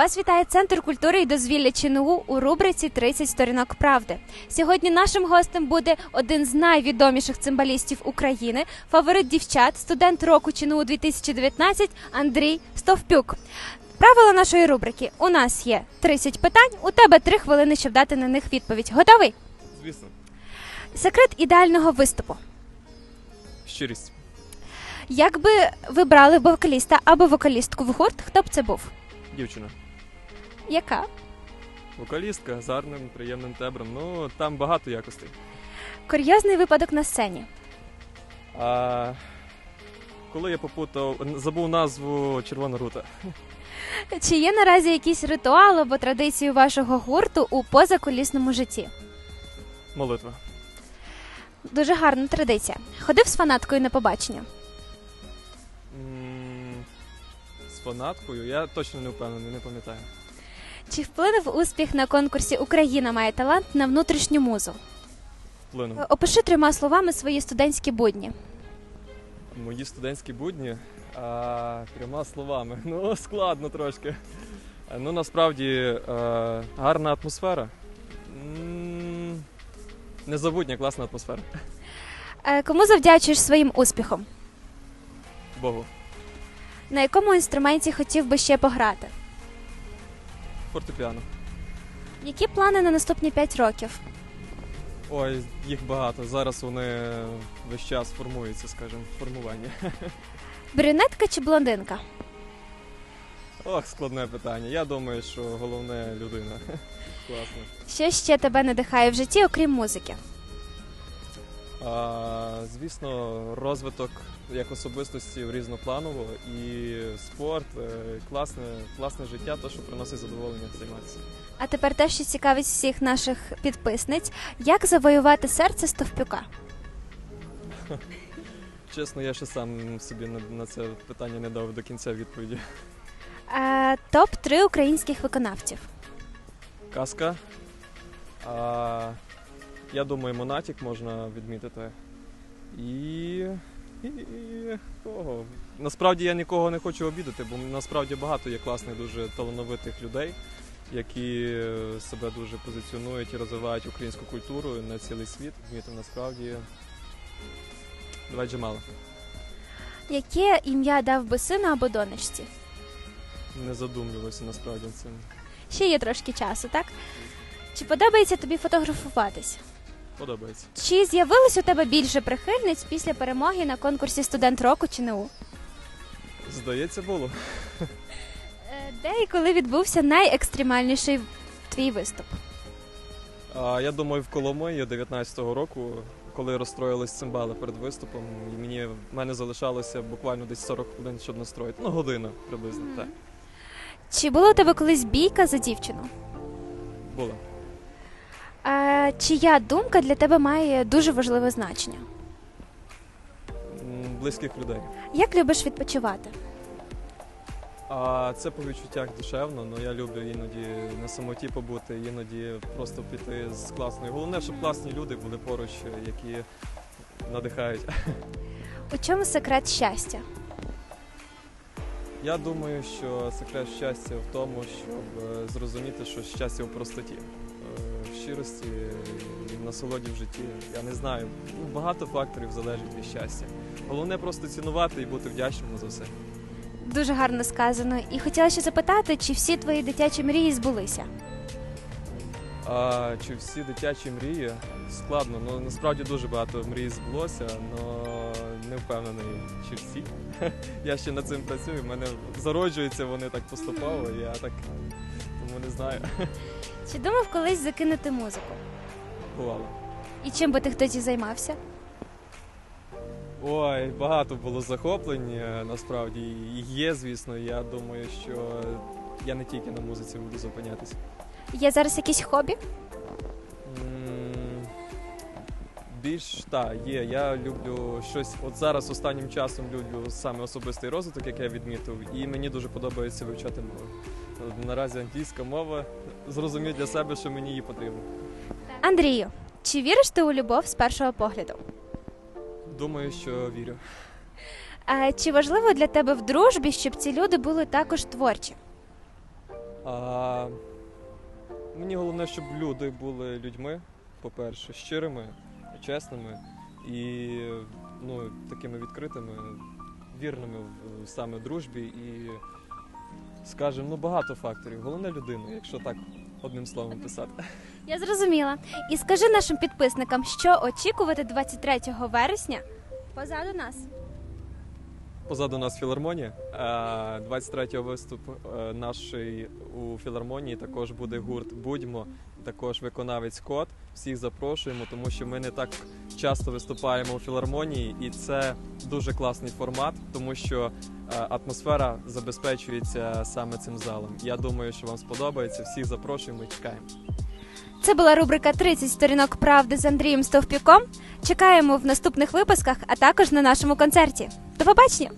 Вас вітає Центр культури і дозвілля ЧНУ у рубриці «30 сторінок правди. Сьогодні нашим гостем буде один з найвідоміших цимбалістів України, фаворит дівчат, студент року ЧНУ 2019 Андрій Стовпюк. Правила нашої рубрики: у нас є 30 питань. У тебе 3 хвилини, щоб дати на них відповідь. Готовий? Звісно, Секрет ідеального виступу. щирість. Якби ви брали вокаліста або вокалістку в гурт, хто б це був? Дівчина. Яка? Вокалістка з гарним, приємним тембром. Ну, там багато якостей. Курйозний випадок на сцені. А коли я попутав, забув назву Червона рута. Чи є наразі якийсь ритуал або традиції вашого гурту у позакулісному житті? Молитва. Дуже гарна традиція. Ходив з фанаткою на побачення. М, З фанаткою я точно не впевнений, не пам'ятаю. Чи вплинув успіх на конкурсі Україна має талант на внутрішню музу? Вплинув. Опиши трьома словами свої студентські будні. Мої студентські будні. А, трьома словами. Ну, складно трошки. Ну, насправді е, гарна атмосфера. М, Незабутня класна атмосфера. Е, Кому завдячуєш своїм успіхом? Богу. На якому інструменті хотів би ще пограти? Фортепіано. Які плани на наступні 5 років? Ой, їх багато. Зараз вони весь час формуються, скажімо, формування. Брюнетка чи блондинка? Ох, складне питання. Я думаю, що головне людина. Класно. Що ще тебе надихає в житті, окрім музики? А, звісно, розвиток як особистості різнопланово і спорт, е, класне, класне життя, то, що приносить задоволення займатися. А тепер те, що цікавить всіх наших підписниць, як завоювати серце стовпюка? Чесно, я ще сам собі на, на це питання не дав до кінця відповіді. Е, топ 3 українських виконавців. Казка. А, я думаю, Монатік можна відмітити. І. і, і кого? Насправді я нікого не хочу обідати, бо насправді багато є класних, дуже талановитих людей, які себе дуже позиціонують і розвивають українську культуру на цілий світ. Вміти насправді. Давай Джамала. Яке ім'я дав би сину або донечці? Не задумлювався насправді цим. Ще є трошки часу, так? Чи подобається тобі фотографуватись? Подобається. Чи з'явилось у тебе більше прихильниць після перемоги на конкурсі студент року ЧНУ? Здається, було. Е, Де і коли відбувся найекстремальніший твій виступ? А, я думаю, в Коломиї 19-го року, коли розстроїлись цимбали перед виступом, і мені в мене залишалося буквально десь 40 хвилин, щоб настроїти. Ну, година приблизно. Так, Чи була у тебе колись бійка за дівчину? було. А, чия думка для тебе має дуже важливе значення? М, Близьких людей. Як любиш відпочивати? А це по відчуттях душевно, але я люблю іноді на самоті побути, іноді просто піти з класною. Головне, щоб класні люди були поруч, які надихають. У чому секрет щастя? Я думаю, що секрет щастя в тому, щоб е, зрозуміти, що щастя в простоті, щирості і насолоді в житті. Я не знаю, ну, багато факторів залежить від щастя. Головне просто цінувати і бути вдячним за все. Дуже гарно сказано. І хотіла ще запитати, чи всі твої дитячі мрії збулися? А чи всі дитячі мрії складно? Ну насправді дуже багато мрій збулося, але не впевнений, чи всі. Я ще над цим працюю. в мене зароджуються вони так поступово. Я так тому не знаю. Чи думав колись закинути музику? Бувало. І чим би ти тоді займався? Ой, багато було захоплень, е, насправді і є, звісно. Я думаю, що я не тільки на музиці буду зупинятися. Є зараз якісь хобі? М, Більш так, є. Я люблю щось. От зараз останнім часом люблю саме особистий розвиток, як я відмітив, і мені дуже подобається вивчати мови. Наразі англійська мова зрозумів для себе, що мені її потрібно. Андрію, чи віриш ти у любов з першого погляду? Думаю, що вірю. А чи важливо для тебе в дружбі, щоб ці люди були також творчі? А, мені головне, щоб люди були людьми, по-перше, щирими, чесними і ну, такими відкритими, вірними в саме дружбі і, скажімо, ну багато факторів. Головне людина, якщо так одним словом писати. Я зрозуміла. І скажи нашим підписникам, що очікувати 23 вересня позаду нас. Позаду нас філармонія. Е, 23 виступ е, нашої у філармонії також буде гурт Будьмо, також виконавець Кот. Всіх запрошуємо, тому що ми не так часто виступаємо у філармонії, і це дуже класний формат, тому що е, атмосфера забезпечується саме цим залом. Я думаю, що вам сподобається. Всіх запрошуємо і чекаємо. Це була рубрика «30 сторінок правди з Андрієм Стовпюком. Чекаємо в наступних випусках, а також на нашому концерті. До побачення!